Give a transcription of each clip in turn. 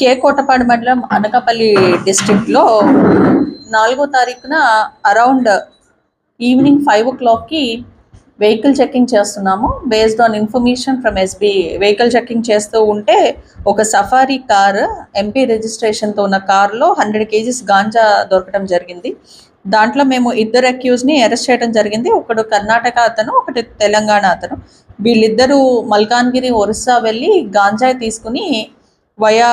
కే కోటపాడు మండలం అనకాపల్లి డిస్ట్రిక్ట్లో నాలుగో తారీఖున అరౌండ్ ఈవినింగ్ ఫైవ్ ఓ క్లాక్కి వెహికల్ చెకింగ్ చేస్తున్నాము. Based on information from SB vehicle checking చేస్తూ ఉంటే ఒక సఫారీ కార్ ఎంపీ రిజిస్ట్రేషన్తో ఉన్న కారులో హండ్రెడ్ కేజీస్ గాంజా దొరకడం జరిగింది. దాంట్లో మేము ఇద్దరు అక్యూజ్ని అరెస్ట్ చేయడం జరిగింది. ఒకడు కర్ణాటక అతను ఒకటి తెలంగాణ అతను. వీళ్ళిద్దరూ మల్కాన్గిరి ఒరిస్సా వెళ్ళి గాంజాయి తీసుకుని వయా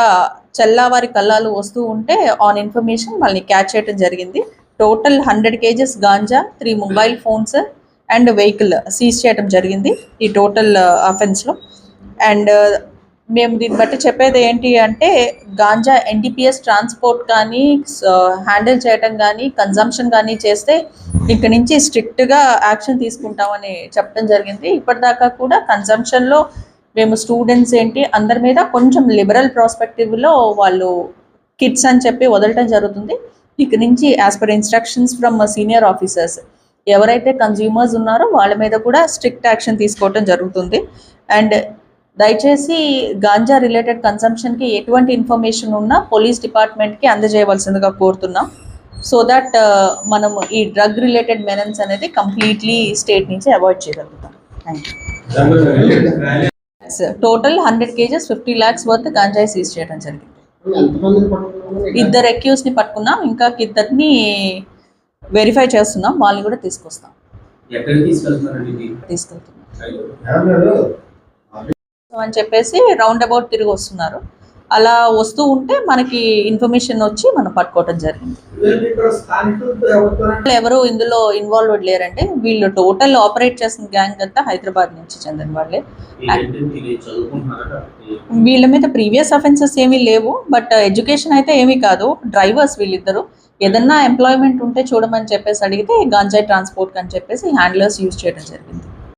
చెల్లావారి కల్లాలు వస్తూ ఉంటే ఆన్ ఇన్ఫర్మేషన్ వాళ్ళని క్యాచ్ చేయడం జరిగింది. Total hundred kgs ganja three mobile phones and vehicle seize చేయడం జరిగింది ఈ టోటల్ అఫెన్స్లో అండ్ మేము దీన్ని బట్టి చెప్పేది ఏంటి అంటే గాంజా ఎన్డీపీఎస్ ట్రాన్స్పోర్ట్ కానీ హ్యాండిల్ uh, చేయటం కానీ కన్జంప్షన్ కానీ చేస్తే ఇక్కడి నుంచి స్ట్రిక్ట్గా యాక్షన్ తీసుకుంటామని చెప్పడం జరిగింది. ఇప్పటిదాకా కూడా కన్జంప్షన్లో మేము స్టూడెంట్స్ ఏంటి అందరి మీద కొంచెం లిబరల్ ప్రాస్పెక్టివ్లో వాళ్ళు కిట్స్ అని చెప్పి వదలటం జరుగుతుంది. ఇక నుంచి as per instructions from senior officers ఎవరైతే కన్జ్యూమర్స్ ఉన్నారో వాళ్ళ మీద కూడా స్ట్రిక్ట్ యాక్షన్ తీసుకోవటం జరుగుతుంది. అండ్ దయచేసి గాంజా రిలేటెడ్ కన్సంప్షన్కి ఎటువంటి ఇన్ఫర్మేషన్ ఉన్నా పోలీస్ డిపార్ట్మెంట్కి అందజేయవలసిందిగా కోరుతున్నాం. సో దట్ మనం ఈ డ్రగ్ రిలేటెడ్ మెనన్స్ అనేది కంప్లీట్లీ స్టేట్ నుంచి అవాయిడ్ చేయగలుగుతాం. Thank you total hundred kgs fifty lakhs worth గాంజాయి seize చేయడం జరిగింది. ఇద్దరు అక్యూస్ని పట్టుకున్నాం ఇంకా ఇద్దరిని వెరిఫై చేస్తున్నాం వాళ్ళని కూడా తీసుకొస్తాం. తీసుకెళ్తున్నాం. అని చెప్పేసి రౌండ్ అబౌట్ తిరిగి వస్తున్నారు. అలా వస్తూ ఉంటే మనకి ఇన్ఫర్మేషన్ వచ్చి మనం పట్టుకోవటం జరిగింది. ఎవరు ఇందులో ఇన్వాల్వ్డ్ లేరంటే వీళ్ళు టోటల్ ఆపరేట్ చేసిన గ్యాంగ్ అంతా హైదరాబాద్ నుంచి చెందిన వాళ్ళే. వీళ్ళ మీద ప్రీవియస్ అఫెన్సెస్ ఏమీ లేవు బట్ ఎడ్యుకేషన్ అయితే ఏమీ కాదు. డ్రైవర్స్ వీళ్ళిద్దరు ఏదన్నా ఎంప్లాయ్మెంట్ ఉంటే చూడమని చెప్పేసి అడిగితే గాంజాయి ట్రాన్స్పోర్ట్ అని చెప్పేసి హ్యాండ్లర్స్ యూజ్ చేయడం జరిగింది.